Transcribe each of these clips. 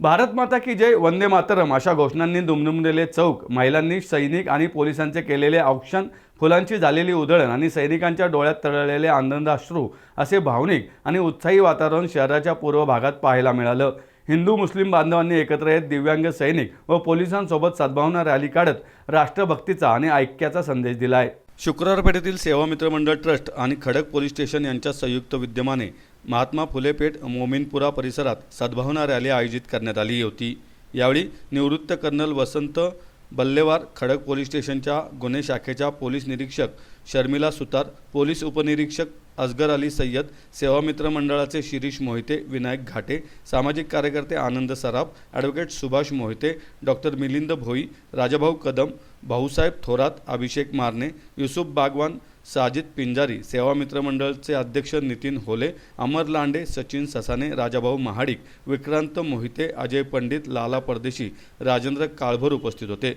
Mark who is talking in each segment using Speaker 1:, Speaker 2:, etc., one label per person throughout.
Speaker 1: भारत माता की जय वंदे मातरम अशा घोषणांनी दुमदुमलेले चौक महिलांनी सैनिक आणि पोलिसांचे केलेले औक्षण फुलांची झालेली उधळण आणि सैनिकांच्या डोळ्यात तळलेले आनंदाश्रू असे भावनिक आणि उत्साही वातावरण शहराच्या पूर्व भागात पाहायला मिळालं. हिंदू मुस्लिम बांधवांनी एकत्र येत दिव्यांग सैनिक व पोलिसांसोबत सद्भावना रॅली काढत राष्ट्रभक्तीचा आणि ऐक्याचा संदेश दिला आहे शुक्रवार पेठेतील सेवा मित्र मंडळ ट्रस्ट आणि खडक पोलीस स्टेशन यांच्या संयुक्त विद्यमाने महात्मा फुले पेठ मोमिनपुरा परिसरात सद्भावना रॅली आयोजित करण्यात आली होती. यावेळी निवृत्त कर्नल वसंत बल्लेवार खडक पोलीस स्टेशनच्या गुन्हे शाखेच्या पोलीस निरीक्षक शर्मिला सुतार पोलीस उपनिरीक्षक असगर अली सय्यद सेवामित्र मंडळाचे शिरीष मोहिते विनायक घाटे सामाजिक कार्यकर्ते आनंद सराफ ॲडव्होकेट सुभाष मोहिते डॉक्टर मिलिंद भोई राजाभाऊ कदम भाऊसाहेब थोरात अभिषेक मारणे युसुफ बागवान साजिद पिंजारी सेवामित्र मंडळचे अध्यक्ष नितीन होले अमर लांडे सचिन ससाने राजाभाऊ महाडिक विक्रांत मोहिते अजय पंडित लाला परदेशी राजेंद्र काळभर उपस्थित होते.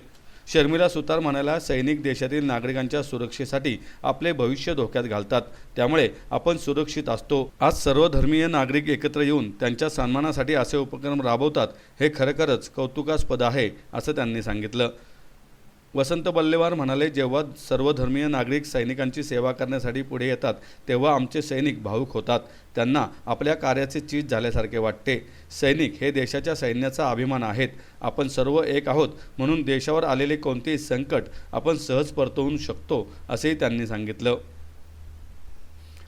Speaker 1: शर्मिला सुतार म्हणाल्या सैनिक देशातील नागरिकांच्या सुरक्षेसाठी आपले भविष्य धोक्यात घालतात. त्यामुळे आपण सुरक्षित असतो. आज सर्व धर्मीय नागरिक एकत्र येऊन त्यांच्या सन्मानासाठी असे उपक्रम राबवतात हे खरोखरच कौतुकास्पद आहे असं त्यांनी सांगितलं. वसंत बल्लेवार म्हणाले जेव्हा सर्वधर्मीय नागरिक सैनिकांची सेवा करण्यासाठी पुढे येतात तेव्हा आमचे सैनिक भावुक होतात. त्यांना आपल्या कार्याचे चीज झाल्यासारखे वाटते. सैनिक हे देशाच्या सैन्याचा अभिमान आहेत. आपण सर्व एक आहोत म्हणून देशावर आलेले कोणतेही संकट आपण सहज परतवू शकतो असेही त्यांनी सांगितलं.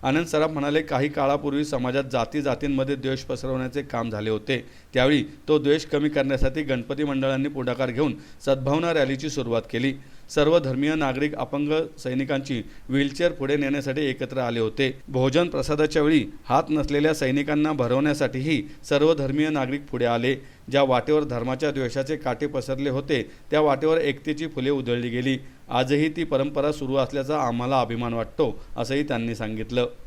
Speaker 1: आनंद सराफ म्हणाले काही काळापूर्वी समाजात जाती जातींमध्ये द्वेष पसरवण्याचे काम झाले होते. त्यावेळी तो द्वेष कमी करण्यासाठी गणपती मंडळांनी पुढाकार घेऊन सद्भावना रॅलीची सुरुवात केली. सर्व धर्मीय नागरिक अपंग सैनिकांची व्हीलचेअर पुढे नेण्यासाठी एकत्र आले होते. भोजन प्रसादाच्या वेळी हात नसलेल्या सैनिकांना भरवण्यासाठीही सर्व धर्मीय नागरिक पुढे आले. ज्या वाटेवर धर्माच्या द्वेषाचे काटे पसरले होते त्या वाटेवर एकतेची फुले उधळली गेली. आजही ती परंपरा सुरू असल्याचा आम्हाला अभिमान वाटतो असंही त्यांनी सांगितलं.